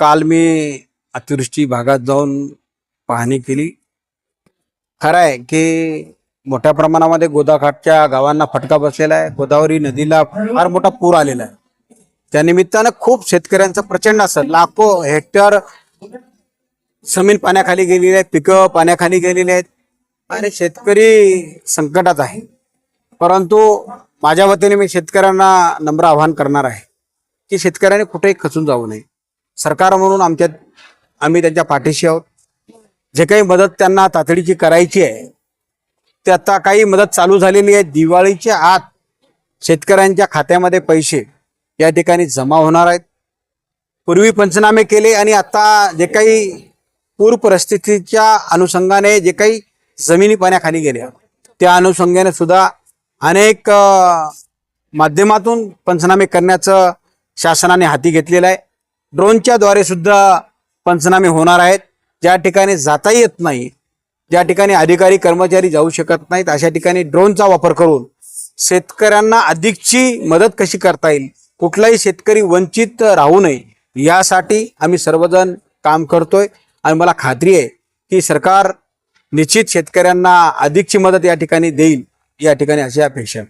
काल मी अतिवृष्टी भागात जाऊन पाहणी केली. खरं आहे की मोठ्या प्रमाणामध्ये गोदाघाटच्या गावांना फटका बसलेला आहे. गोदावरी नदीला फार मोठा पूर आलेला आहे. त्या निमित्तानं खूप शेतकऱ्यांचं प्रचंड असं लाखो हेक्टर जमीन पाण्याखाली गेलेली आहेत पिकं पाण्याखाली गेलेली आहेत आणि शेतकरी संकटात आहे. परंतु माझ्या वतीने मी शेतकऱ्यांना नम्र आवाहन करणार आहे की शेतकऱ्याने कुठेही खचून जाऊ नये. सरकार म्हणून आमच्या आम्ही त्यांच्या पाठीशी आहोत. जे काही मदत त्यांना तातडीची करायची आहे ते आता काही मदत चालू झालेली आहे. दिवाळीच्या आत शेतकऱ्यांच्या खात्यामध्ये पैसे या ठिकाणी जमा होणार आहेत. पूर्वी पंचनामे केले आणि आता जे काही पूर परिस्थितीच्या अनुषंगाने जे काही जमिनी पाण्याखाली गेल्या त्या अनुषंगाने सुद्धा अनेक माध्यमातून पंचनामे करण्याचं शासनाने हाती घेतलेलं आहे. ड्रोनच्या द्वारे सुद्धा पंचनामे होणार आहेत. ज्या ठिकाणी जाता येत नाही ज्या ठिकाणी अधिकारी कर्मचारी जाऊ शकत नाहीत अशा ठिकाणी ड्रोनचा वापर करून शेतकऱ्यांना अधिकची मदत कशी करता येईल? कुठलाही शेतकरी वंचित राहू नये यासाठी आम्ही सर्वजण काम करतोय. आणि मला खात्री आहे की सरकार निश्चित शेतकऱ्यांना अधिकची मदत या ठिकाणी देईल या ठिकाणी अशी अपेक्षा आहे.